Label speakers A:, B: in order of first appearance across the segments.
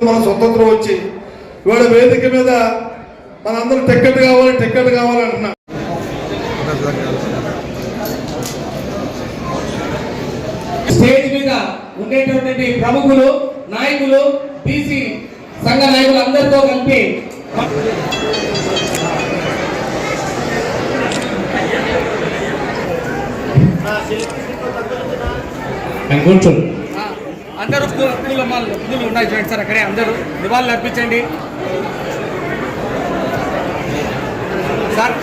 A: మన స్వతంత్రం వచ్చి ఇవాళ వేదిక మీద మనందరం టికెట్ కావాలి టికెట్ కావాలి అంటున్నా.
B: స్టేజ్ మీద ఉండేటటువంటి ప్రముఖులు నాయకులు బీసీ సంఘ నాయకులు అందరితో కలిపి కూర్చోండి
C: అందరూ పూల పూల మాలలు పూలు ఉన్నాయి చూడండి సార్ అక్కడే అందరూ. నివాళులు అర్పించండి. సార్.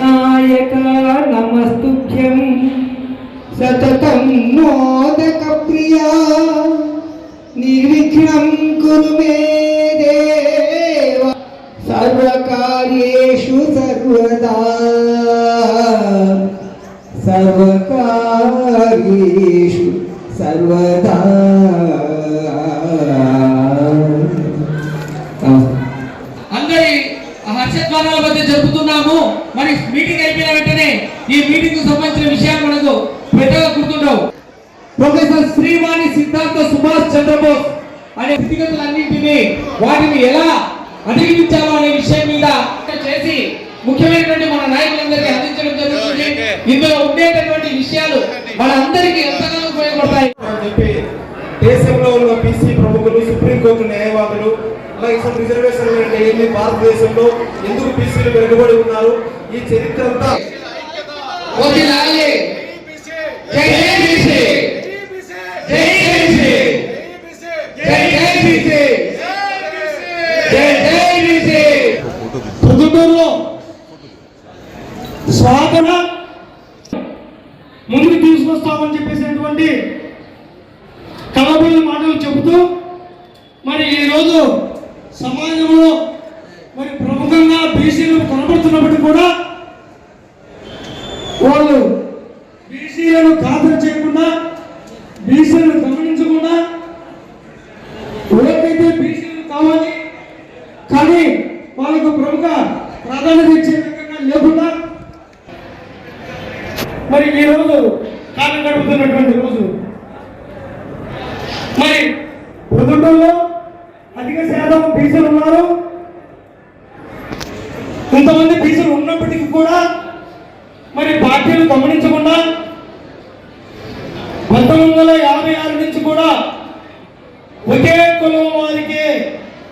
D: నాయక నమస్తుభ్యం సతతం మోదక ప్రియా నిర్విఘ్నం కురు మే దేవ. సర్వకార్యేషు సర్వదా సర్వకార్యేషు సర్వదా.
B: అందరి హర్షధ్వానాల మధ్య జరుపుతున్నాము. మరి మీటింగ్ అయిపోయిన వెంటనే ఈ మీటింగ్కు సంబంధించిన విషయాలు మనకు పెద్దగా గుర్తుండవు. ప్రొఫెసర్ శ్రీవాణి సిద్ధార్థ సుభాష్ చంద్రబోస్ అనే స్థితిగతులన్నింటినీ వాటిని ఎలా అధిగమించాలో అనే విషయం మీద చేసి ముఖ్యమైనటువంటి మన నాయకులందరికీ అందించడం జరుగుతుంది. ఇందులో ఉండేటటువంటి విషయాలు మన అందరికీ ఎంతగానో ఉపయోగపడతాయి.
E: చెప్పి దేశంలో ఉన్న బీసీ ప్రముఖులు సుప్రీంకోర్టు న్యాయవాదులు అలాగే అసలు రిజర్వేషన్ అంటే ఏంటి భారతదేశంలో ఎందుకు బీసీలు వెనుకబడి ఉన్నారు? ఈ చరిత్ర అంతా.
F: పొద్దుటూరులో స్వాగత ముందుకు తీసుకొస్తామని చెప్పేసినటువంటి కలబోయిన మాటలు చెబుతూ మరి ఈరోజు సమాజంలో మరి ప్రముఖంగా బీసీలు కనబడుతున్నప్పటికీ కూడా వాళ్ళు బీసీలను ఖాతరు చేయకుండా బీసీలను గమనించకుండా ఎవరికైతే బీసీలు కావాలి కానీ వాళ్ళకు ప్రముఖ ప్రాధాన్యత ఇచ్చే విధంగా లేకుండా మరి ఈ రోజు కాలం గడుపుతున్నటువంటి రోజు మరి ప్రొద్దుటూరులో అధిక శాతం బీసీలు ఉన్నారు. కొంతమంది బీసీలు ఉన్నప్పటికీ కూడా మరి పార్టీలు గమనించకుండా పంతొమ్మిది వందల యాభై ఆరు నుంచి కూడా ఒకే కులం వారికి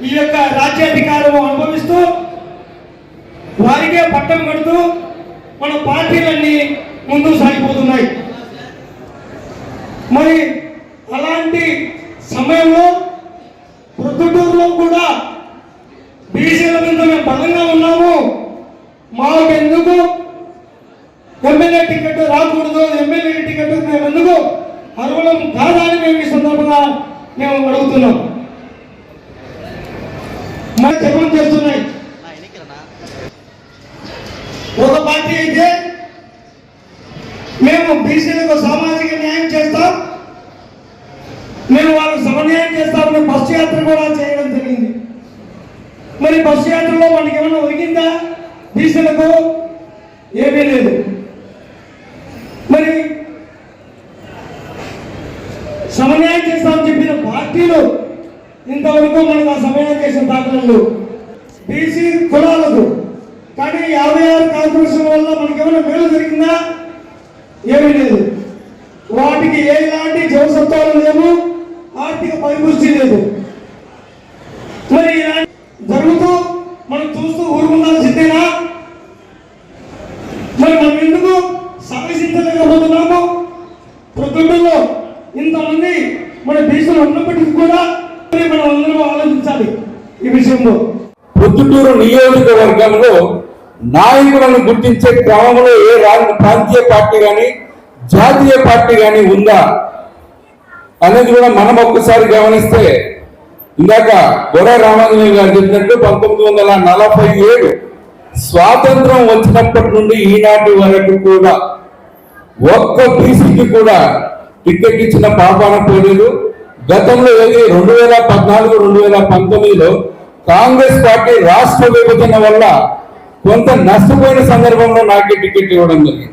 F: ఈ యొక్క రాజ్యాధికారం అనుభవిస్తూ వారికే పట్టం కడుతూ మన పార్టీలన్నీ ముందుకు సాగిపోతున్నాయి. మరి అలాంటి సమయం ప్రొద్దుటూరులో కూడా బీసీల మీద మేము బలంగా ఉన్నాము మాకు ఎందుకు ఎమ్మెల్యే టికెట్ రాకూడదు ఎమ్మెల్యే టికెట్ మేము ఎందుకు అర్హులం కాదా అని మేము ఈ సందర్భంగా మేము అడుగుతున్నాం. మరి జపం చేస్తున్నాయి. ఒక పార్టీ అయితే మేము బీసీలకు సామాజిక న్యాయం చేస్తాం. మేము వాళ్ళకు సమన్యాయం చేస్తామని బస్సు యాత్ర కూడా చేయడం జరిగింది. మరి బస్సు యాత్రలో మనకి ఏమైనా ఒరిగిందా? బీసీలకు ఏమీ లేదు మరి సమన్యాయం చేస్తామని చెప్పిన పార్టీలు ఇంతవరకు మనకు ఆ సమన్యాయం చేసిన దాఖలు బీసీ కులాలకు. కానీ యాభై ఆరు కార్పొరేషన్ వల్ల మనకి ఏమైనా మేలు జరిగిందా? ఏమీ లేదు. వాటికి ఎలాంటి జవసత్వాలు లేవు ఆర్థిక పరిపుష్టి లేదు. మరి ఇలాంటి జరుగుతూ మనం చూస్తూ ఊరుకుండాల్సిందేనా మరి మనం ఎందుకు సాధించలేకపోతున్నాము ప్రకృతిలో ఇంతమంది మన దేశంలో ఉన్నప్పటికీ కూడా మనం అందరం ఆలోచించాలి. ఈ విషయంలో
G: పొద్దుటూరు నియోజకవర్గంలో నాయకులను గుర్తించే క్రమంలో ఏ ప్రాంతీయ పార్టీ కానీ జాతీయ పార్టీ కానీ ఉందా అనేది కూడా మనం ఒక్కసారి గమనిస్తే ఇందాక గొర్ర రామాంజనేయ గారు చెప్పినట్టు పంతొమ్మిది వందల నలభై ఏడు స్వాతంత్రం వచ్చినప్పటి నుండి ఈనాటి వరకు కూడా ఒక్క బీసీకి కూడా టికెట్ ఇచ్చిన పాపాన పోలేదు. గతంలో ఏది? రెండు వేల పద్నాలుగు రెండు వేల పంతొమ్మిదిలో కాంగ్రెస్ పార్టీ రాష్ట్ర విభజన వల్ల కొంత నష్టపోయిన సందర్భంలో నాకే టికెట్ ఇవ్వడం జరిగింది.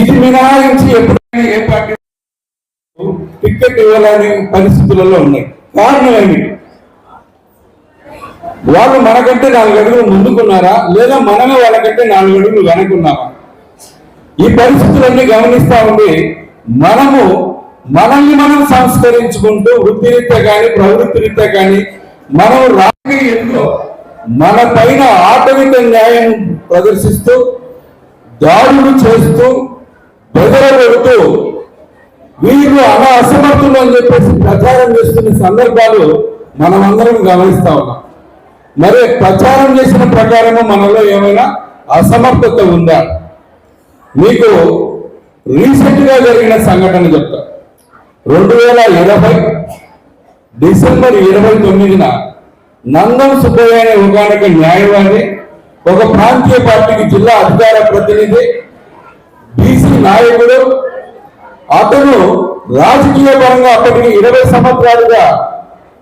G: ఇది మినహాయించి ఎప్పుడైనా ఏ పార్టీ టికెట్ ఇవ్వలేని పరిస్థితులలో ఉన్నాయి. కారణం ఏమిటి? వాళ్ళు మనకంటే నాలుగు అడుగులు ముందుకున్నారా? లేదా మనమే వాళ్ళకంటే నాలుగు అడుగులు వెనకున్నారా ఈ పరిస్థితులన్నీ గమనిస్తా ఉండి మనము మనల్ని మనం సంస్కరించుకుంటూ వృత్తిరీత్యా కానీ ప్రవృత్తి రీత్యా కానీ మనం రాజకీయంలో మన పైన ఆటవిక న్యాయం ప్రదర్శిస్తూ దాడులు చేస్తూ బెదరగొడుతూ వీళ్ళు అలా అసమర్థులు అని చెప్పేసి ప్రచారం చేస్తున్న సందర్భాలు మనమందరం గమనిస్తా ఉన్నాం. మరి ప్రచారం చేసిన ప్రకారము మనలో ఏమైనా అసమర్థత ఉందా? మీకు రీసెంట్గా జరిగిన సంఘటన చెప్తా. రెండు వేల ఇరవై డిసెంబర్ ఇరవై తొమ్మిదిన నందం సుబ్బయ్య అనే ఒకనొక న్యాయవాది ఒక ప్రాంతీయ పార్టీకి జిల్లా అధికార ప్రతినిధి బీసీ నాయకుడు. అతను రాజకీయ పరంగా అప్పటికి ఇరవై సంవత్సరాలుగా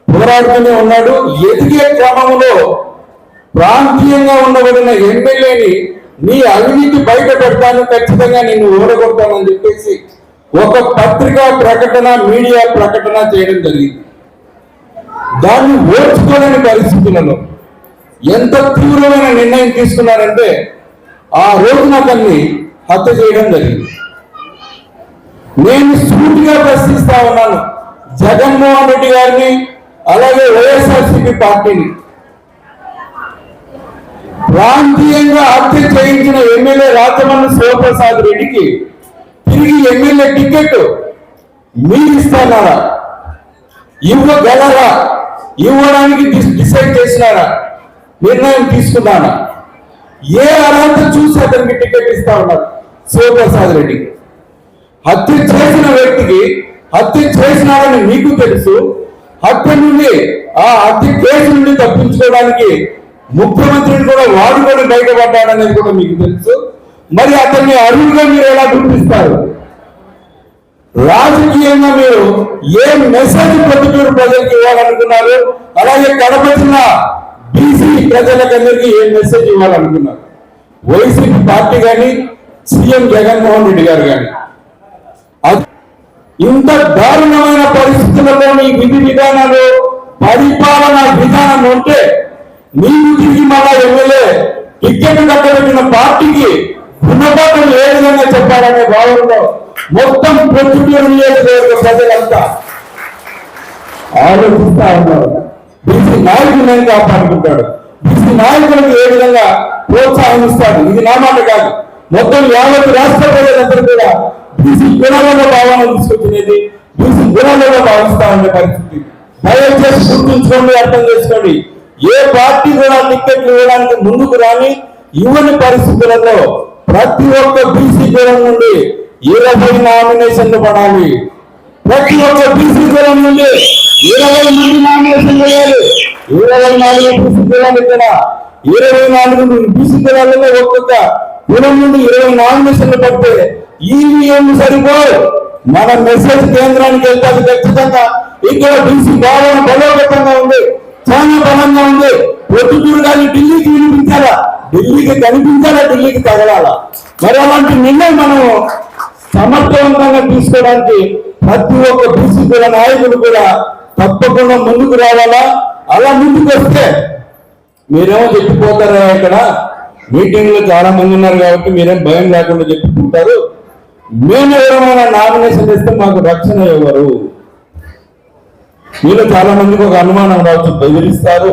G: పోరాడుతూనే ఉన్నాడు. ఎదిగే క్రమంలో ప్రాంతీయంగా ఉండబడిన ఎమ్మెల్యేని నీ అవినీతి బయట పెడతాను ఖచ్చితంగా నేను ఓడగొడతానని చెప్పేసి ఒక పత్రికా ప్రకటన మీడియా ప్రకటన చేయడం జరిగింది. దాన్ని ఓర్చుకోలేని పరిస్థితులలో ఎంత తీవ్రమైన నిర్ణయం తీసుకున్నారంటే ఆ రోజున అతన్ని హత్య చేయడం జరిగింది. నేను సూటిగా ప్రశ్నిస్తా ఉన్నాను. జగన్మోహన్ రెడ్డి గారిని అలాగే వైఎస్ఆర్సీపీ పార్టీని. ప్రాంతీయంగా హత్య చేయించిన ఎమ్మెల్యే రాజమన్న శివప్రసాద్ రెడ్డికి తిరిగి ఎమ్మెల్యే టికెట్ మీరు ఇస్తున్నారా ఇవ్వగలరా? ఇవ్వడానికి డిసైడ్ చేసినారా? నిర్ణయం తీసుకున్నారా? ఏ అర్హత చూసి అతనికి టికెట్ ఇస్తా ఉన్నారు? శివప్రసాద్ రెడ్డికి హత్య చేసిన వ్యక్తికి హత్య చేసినారని మీకు తెలుసు. హత్య నుండి ఆ హత్య కేసు నుండి తప్పించుకోవడానికి ముఖ్యమంత్రిని కూడా వాడుకొని బయటపడ్డాడనేది కూడా మీకు తెలుసు. మరి అతన్ని అరువుగా మీరు ఎలా గుర్తిస్తారు? రాజకీయంగా మీరు ఏ మెసేజ్ పొద్దుటూరు ప్రజలకు ఇవ్వాలనుకున్నారు? అలాగే కడప జిల్లా బీసీ ప్రజలకందరికీ ఏ మెసేజ్ ఇవ్వాలనుకున్నారు? వైసీపీ పార్టీ కానీ సీఎం జగన్మోహన్ రెడ్డి గారు కానీ అది ఇంత దారుణమైన పరిస్థితులలో నీ విధి విధానాలు పరిపాలన విధానం ఉంటే నీకు తిరిగి మళ్ళా ఎమ్మెల్యే టిక్కెట్ కట్టబెట్టిన పార్టీకి గుణపాఠం ఏ విధంగా చెప్పాలనే భావనలో మొత్తం ప్రొద్దుటూరు నియోజకవర్గ ప్రజలంతా ఆలోచిస్తా ఉన్నారు. బీసీ నాయకులను కాపాడుకుంటాడు? బీసీ నాయకులకు ఏ విధంగా ప్రోత్సాహం ఇస్తాడు ఇది నా మాట కాదు. మొత్తం యావత్ రాష్ట్ర ప్రజలందరూ కూడా బీసీ గుణాలలో భావన తీసుకొచ్చినది బీసీ గుణాలలో భావిస్తా ఉండే పరిస్థితి. దయచేసి గుర్తుంచుకోండి అర్థం చేసుకోండి. ఏ పార్టీ కూడా టిక్కెట్లు ఇవ్వడానికి ముందుకు రాని ఇవ్వని పరిస్థితులలో ప్రతి ఒక్క బీసీ కులం నుండి ఇరవై నామినేషన్లు పడాలి. ప్రతి ఒక్క బీసీ కులం నుండి ఇరవై మంది నామినేషన్ వేయాలి. ఇరవై నాలుగు బీసీ కులాలు ఇక్కడ ఇరవై నాలుగు బీసీ కులాలలో ఒక్కొక్క కులం నుండి ఇరవై నామినేషన్లు పడితే ఈవీఎం సరిపోదు. మన మెసేజ్ కేంద్రానికి వెళ్తాది ఖచ్చితంగా ఇక్కడ బీసీ భావన బలోపేతంగా ఉంది చాలా బలంగా ఉంది. పొద్దుటూరు కానీ ఢిల్లీకి వినిపించాలా? ఢిల్లీకి కనిపించాలా? ఢిల్లీకి తగలాలా? మరి అలాంటి నిర్ణయం మనం సమర్థవంతంగా తీసుకోవడానికి ప్రతి ఒక్క బీసీ కుల నాయకులు కూడా తప్పకుండా ముందుకు రావాలా? అలా ముందుకు వస్తే మీరేమో చెప్పిపోతారా ఇక్కడ? మీటింగ్లో చాలా మంది ఉన్నారు కాబట్టి మీరేం భయం లేకుండా చెప్పుకుంటారు. మేము ఎవరైనా నామినేషన్ ఇస్తే మాకు రక్షణ ఎవరు? మీలో చాలా మందికి ఒక అనుమానం రావచ్చు. బెదిరిస్తారు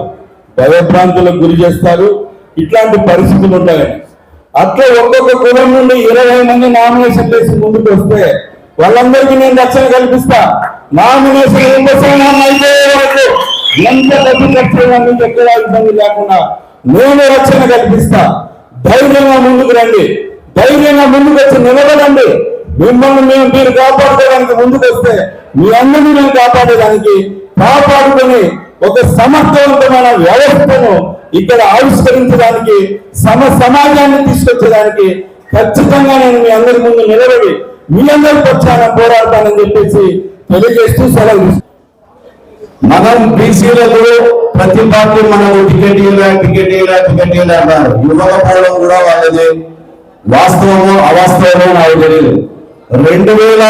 G: భయభ్రాంతులకు గురి చేస్తారు. ఇట్లాంటి పరిస్థితులు ఉంటాయి అట్లా ఒక్కొక్క కులం నుండి ఇరవై మంది నామినేషన్ చేసి ముందుకు వస్తే వాళ్ళందరికీ నేను రక్షణ కల్పిస్తా. నామినేషన్ ఉపశమనం అయితే వరకు ఎంత డబ్బు ఖర్చు ఎక్కడా ఇబ్బంది లేకుండా నేను రక్షణ కల్పిస్తా. ధైర్యంగా ముందుకు రండి. ధైర్యంగా ముందుకు వచ్చి నిలబడండి. మిమ్మల్ని మేము మీరు కాపాడుకోవడానికి ముందుకు వస్తే మీ అందరినీ మేము కాపాడేదానికి కాపాడుకొని ఒక సమర్థవంతమైన వ్యవస్థను ఇక్కడ ఆవిష్కరించడానికి సమ సమాజాన్ని తీసుకొచ్చడానికి ఖచ్చితంగా నేను మీ అందరి ముందు నిలబడి మీ అందరి పక్షాన పోరాడతానని చెప్పేసి తెలియజేస్తూ సెలవు
H: మనం బీసీలకు ప్రతి పార్టీ మనం టికెట్ ఇలా టికెట్ ఇలా టికెట్ ఇలా అన్నారు. ఇవ్వకపోవడం కూడా వాళ్ళది వాస్తవమో అవాస్తవమో నాకు తెలియదు. రెండు వేల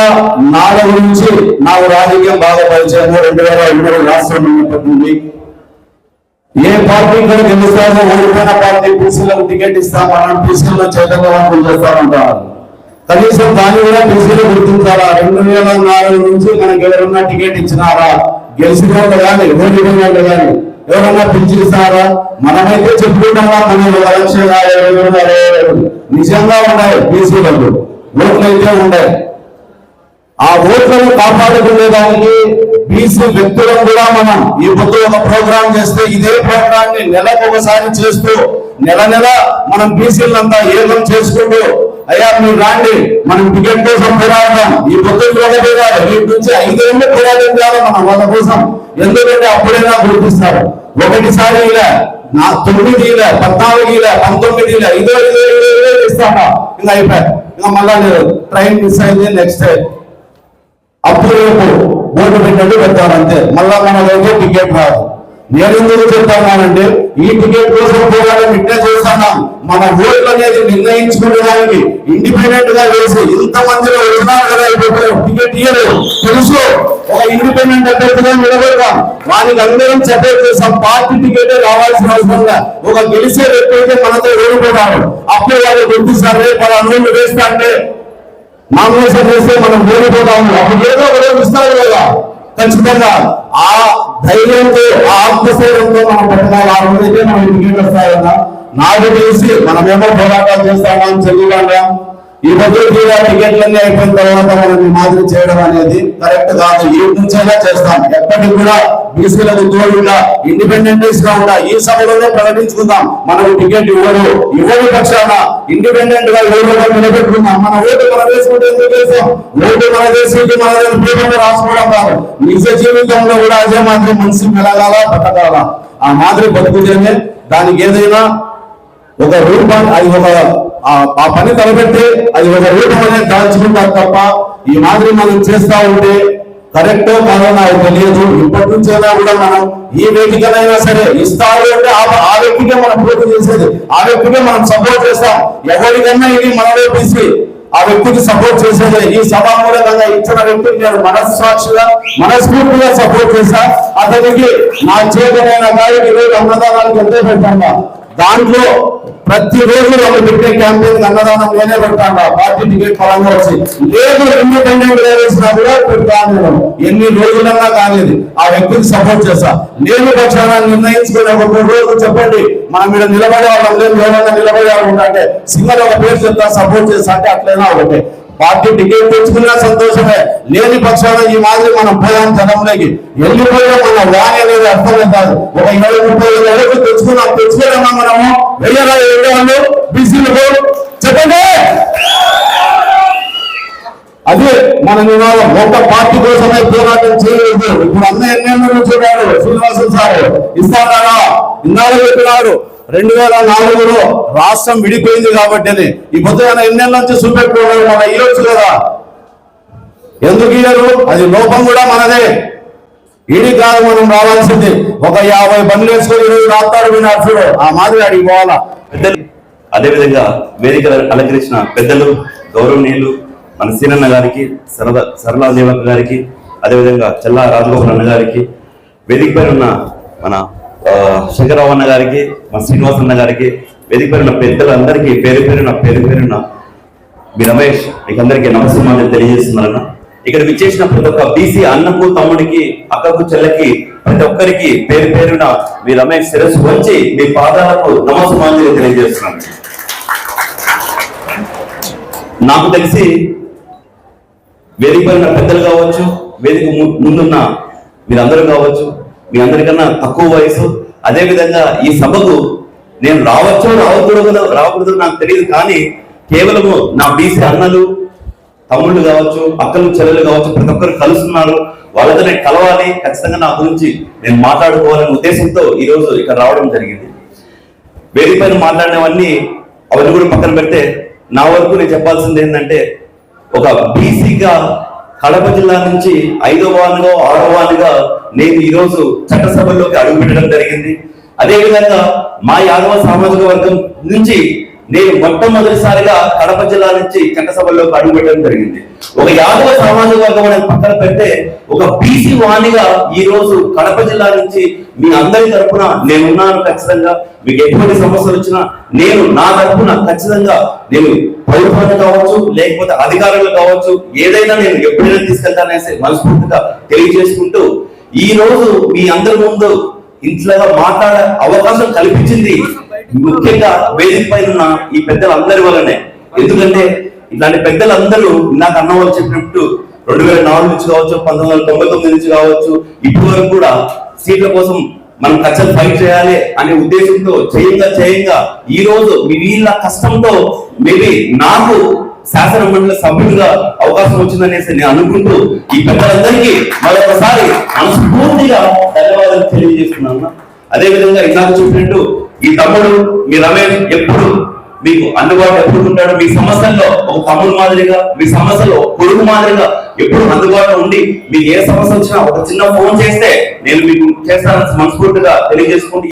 H: నాలుగు నుంచి నాకు రాజకీయం బాగా పరిచయం రెండు వేల ఎనిమిది రాష్ట్రం ఉన్నప్పటి ఏ పార్టీ కూడా గెలుస్తామో ఓడిపోయిన పార్టీ బీసీలకు టికెట్ ఇస్తామని బీసీలో చైతన్యవంతం చేస్తామంటారు. కనీసం దాన్ని కూడా బీసీలో గుర్తించాలా? రెండు వేల నాలుగు నుంచి మనకి ఎవరన్నా టికెట్ ఇచ్చినారా? గెలిచిన వాళ్ళు కానీ ఓడిపోయిన వాళ్ళు కానీ ఎవరన్నా పిలిచిస్తారా మనమైతే చెప్పుకుంటామా? మనం ఒక లక్ష నిజంగా ఉన్నాయి బీసీలకు ఓట్లయితే ఉన్నాయి ఆ ఓట్లను కాపాడుకునేదానికి బీసీ వ్యక్తులను కూడా మనం ఈ పొద్దు ఒక ప్రోగ్రాం చేస్తే ఇదే ప్రోగ్రామ్ని నెలకు ఒకసారి చేస్తూ నెల నెల మనం బీసీలంతా ఏదో చేసుకుంటూ అయ్యా మీరు రాండి మనం టికెట్ కోసం పోరాడదాం ఈ పొద్దు ఒకటే కాదు వీటి నుంచి ఐదేళ్ళు పోరాడించాలి మనం వాళ్ళ కోసం. ఎందుకంటే అప్పుడైనా గుర్తిస్తారు. ఒకటిసారి ఇలా నా తొమ్మిది ఇలా పద్నాలుగు ఇలా పంతొమ్మిది ఇలా ఇదో ఇదో ఇదో ఇదో ఇస్తామా ఇంకా అయిపోయారు. ఇంకా మళ్ళా లేదు ట్రైన్ మిస్ అయింది నెక్స్ట్ అప్పుడు రేపు బోర్డు పెట్టండి పెడతానంతే మళ్ళా మన టికెట్ రాదు. నేను ఎందుకు చెప్తానంటే ఈ టికెట్ కోసం పోరాటం ఇట్లా చేస్తున్నాం. మన ఓట్లు అనేది నిర్ణయించుకునేదానికి ఇండిపెండెంట్గా వేసి ఇంత మందిలో వచ్చినారు కదా ఇప్పుడు టికెట్ ఇయ్యలేదు. తెలుసు ఒక ఇండిపెండెంట్ అభ్యర్థిగా నిలబెడతాం వారికి అందరం సెపరేట్ చేస్తాం. పార్టీ టికెట్ రావాల్సిన అవసరంగా ఒక గెలిచే వ్యక్తి మనతో ఓడిపోతాడు. అప్పుడు వాళ్ళు గుర్తిస్తారు రేపు అనుభవం నోళ్ళు వేస్తా అంటే నామినేషన్ చేస్తే మనం ఓడిపోతాము. అప్పుడు ఏదో ఒక రోజు ఇస్తారు కదా. ఖచ్చితంగా. ఆ ధైర్యంతో ఆ ఆత్మశైర్యంతో మనం పెట్టాలి ఆ రోజైతే మనం ఇంటికి వస్తాయన్నా నాకు తెలిసి మనమేమో పోరాటాలు చేస్తామని చెల్లిగా ఈ భద్రత టికెట్లన్నీ అయిపోయిన తర్వాత మనం ఈ మాదిరి చేయడం అనేది కరెక్ట్ కాదు. ఈ నుంచైనా చేస్తాం. ఎప్పటికి కూడా బీసీలకు తోడుగా ఇండిపెండెంట్స్గా ఉండా ఈ సభలోనే ప్రకటించుకుందాం. మనకు టికెట్ ఇవ్వరు. ఇవ్వని పక్షాన ఇండిపెండెంట్గా ఎవరు నిలబెట్టుకుందాం. మన ఓటు మన వేసుకుంటే ఎందుకు వేసాం ఓటు మన వేసుకుంటే మన పేపర్లో రాసుకోవడం కాదు. నిజ జీవితంలో కూడా అదే మాదిరి మనిషి మెలగాల పట్టగాల ఆ మాదిరి బతుకుతేనే దానికి ఏదైనా ఒక రూపాయి అది ఒక ఆ పని తలబెట్టి అది ఒక రూపం అనేది దాల్చుకుంటారు తప్ప ఈ మాదిరి మనం చేస్తా ఉంటే కరెక్టో కాదో నాకు తెలియదు. ఇప్పటి నుంచైనా కూడా మనం ఈ వేదికనైనా సరే ఇస్తారు అంటే ఆ వ్యక్తికే మనం పోటీ చేసేది. ఆ వ్యక్తికే మనం సపోర్ట్ చేస్తాం. ఎవరికన్నా ఇది మనలో తీసి ఆ వ్యక్తికి సపోర్ట్ చేసేది. ఈ సభామూలకంగా ఇచ్చిన వ్యక్తికి నేను మనస్సాక్షిగా మనస్ఫూర్తిగా సపోర్ట్ చేస్తా. అతనికి నా చేతనైన కాడికి ఈరోజు అన్నదానానికి ఎంతో పెట్టాను. దాంట్లో ప్రతి రోజు వాళ్ళు పెట్టే క్యాంపెయిన్ అన్నదానం నేనే పెడతాను పార్టీ టికెట్ పరంగా వచ్చి. లేదు ఇండిపెండెంట్ వేసినా కూడా పెడతాను ఎన్ని రోజులన్నా కాలేదు. ఆ వ్యక్తికి సపోర్ట్ చేస్తా. నేను పక్షాన నిర్ణయించుకునే ఒక మూడు రోజులు చెప్పండి. మనం ఇక్కడ నిలబడే వాళ్ళం లేదు ఎవరైనా నిలబడే వాళ్ళు ఉంటే సింగర్ ఒక పేరు చెప్తా సపోర్ట్ చేస్తా అంటే అట్లైనా ఒకటే. పార్టీ టికెట్ తెచ్చుకున్నా సంతోషమే. లేని పక్షాన ఈ మాదిరి మనం పోయాం జనంలోకి. వెళ్ళిపోయా మన వాణి అనేది అర్థమే కాదు. ఒక ఇరవై ముప్పై ఐదు ఏళ్ళకు తెచ్చుకున్నాం తెచ్చుకోలేమా మనము? వెయ్యరా వాళ్ళు? బిజీలు చెప్పండి! అదే మన నినాదం ఒక పార్టీ కోసమే పోరాటం చేయలేదు. ఇప్పుడు అన్న ఎన్నెన్నో చూడాడు శ్రీనివాసన్ సార్ ఇస్తాడా ఇందాక చెప్పినాడు రెండు వేల నాలుగులో రాష్ట్రం విడిపోయింది కాబట్టి ఈ పొద్దున ఎన్నెల నుంచి చూపెట్టుకోవడం మన ఇవ్వచ్చు కదా. ఎందుకు ఇయ్యరు అది లోపం కూడా మనదే. ఈడి కాదు మనం రావాల్సింది. ఒక యాభై పనులు వేసుకొని ఈరోజు రాస్తాడు మీ చూడు ఆ మాదిరి అడిగి పోవాలా?
I: పెద్దలు అదేవిధంగా వేదిక అలంకరించిన పెద్దలు గౌరవనీయులు మన సీనన్న గారికి సరదా సరళా దేవక గారికి అదేవిధంగా చల్లా రాజగోపాల్ అన్న గారికి వేదిక పైన ఉన్న మన శంకరరావు అన్న గారికి మా శ్రీనివాస్ అన్న గారికి వేదిక పెద్దలందరికీ పేరు పేరున పేరు పేరున మీ రమేష్ మీకు అందరికీ నమస్కారం తెలియజేస్తున్నారన్న. ఇక్కడ విచ్చేసిన ప్రతి ఒక్క బీసీ అన్నకు తమ్ముడికి అక్కకు చెల్లెకి ప్రతి ఒక్కరికి పేరు పేరున మీ రమేష్ శిరస్సు వచ్చి మీ పాదాలకు నమస్కారం తెలియజేస్తున్నాను. నాకు తెలిసి వేదిక పైన పెద్దలు కావచ్చు వేదిక ముందున్న మీరందరూ కావచ్చు మీ అందరికన్నా తక్కువ వయసు అదేవిధంగా ఈ సభకు నేను రావచ్చో రావకూడదు రావకూడదు నాకు తెలియదు కానీ కేవలము నా బీసీ అన్నలు తమ్ముళ్ళు కావచ్చు అక్కలు చెల్లెలు కావచ్చు ప్రతి ఒక్కరు కలుస్తున్నారు. వాళ్ళతో నేను కలవాలి ఖచ్చితంగా నా గురించి నేను మాట్లాడుకోవాలనే ఉద్దేశంతో ఈరోజు ఇక్కడ రావడం జరిగింది. వేదిక పైన మాట్లాడినవన్నీ అవన్నీ కూడా పక్కన పెడితే నా వరకు నేను చెప్పాల్సింది ఏంటంటే ఒక బీసీగా కడప జిల్లా నుంచి ఐదో వానుగా ఆరో వానుగా నేను ఈ రోజు చట్టసభల్లోకి అడుగుపెట్టడం జరిగింది. అదే విధంగా మా యాదవ సామాజిక వర్గం నుంచి నేను మొట్టమొదటిసారిగా కడప జిల్లా నుంచి చట్టసభల్లోకి అడుగుపెట్టడం జరిగింది. ఒక యాదవ సామాజిక వర్గం అనేది పక్కన పెడితే ఒక బీసీ వాణిగా ఈ రోజు కడప జిల్లా నుంచి మీ అందరి తరపున నేనున్నాను ఖచ్చితంగా. మీకు ఎటువంటి సమస్యలు వచ్చినా నేను నా తరపున ఖచ్చితంగా నేను ప్రభుత్వాన్ని కావచ్చు లేకపోతే అధికారులు కావచ్చు ఏదైనా నేను ఎప్పుడైనా తీసుకెళ్తాననేసి మనస్ఫూర్తిగా తెలియజేసుకుంటూ ఈ రోజు మీ అందరి ముందు ఇంట్లోగా మాట్లాడే అవకాశం కల్పించింది ముఖ్యంగా వేదిక పైన ఉన్న ఈ పెద్దలందరి వల్లనే. ఎందుకంటే ఇట్లాంటి పెద్దలందరూ నాకు అన్న వాళ్ళు చెప్పినట్టు రెండు వేల నాలుగు నుంచి కావచ్చు పంతొమ్మిది వందల తొంభై తొమ్మిది నుంచి కావచ్చు ఇప్పటి వరకు కూడా సీట్ల కోసం మనం ఖచ్చితంగా ఫైట్ చేయాలి అనే ఉద్దేశంతో చేయంగా చేయంగా ఈ రోజు మీ వీళ్ళ కష్టంతో మేబీ నాకు శాసన మండలి సభ్యులుగా అవకాశం వచ్చిందనేసి నేను అనుకుంటూ ఈ పెద్దలందరికీ మరొకసారి మనస్ఫూర్తిగా ధన్యవాదాలు తెలియజేస్తున్నాను. అదే విధంగా ఇందాక చూసినట్టు ఈ తమ్ముడు మీ రమేష్ ఎప్పుడు మీకు అందుబాటులో ఎప్పుడు ఉంటాడు? మీ సమస్యల్లో ఒక తమ్ముడు మాదిరిగా మీ సమస్యలో కొడుకు మాదిరిగా ఎప్పుడు అందుబాటులో ఉండి మీకు ఏ సమస్య వచ్చినా ఒక చిన్న ఫోన్ చేస్తే నేను మీకు చేస్తానని మనస్ఫూర్తిగా తెలియజేసుకుంటే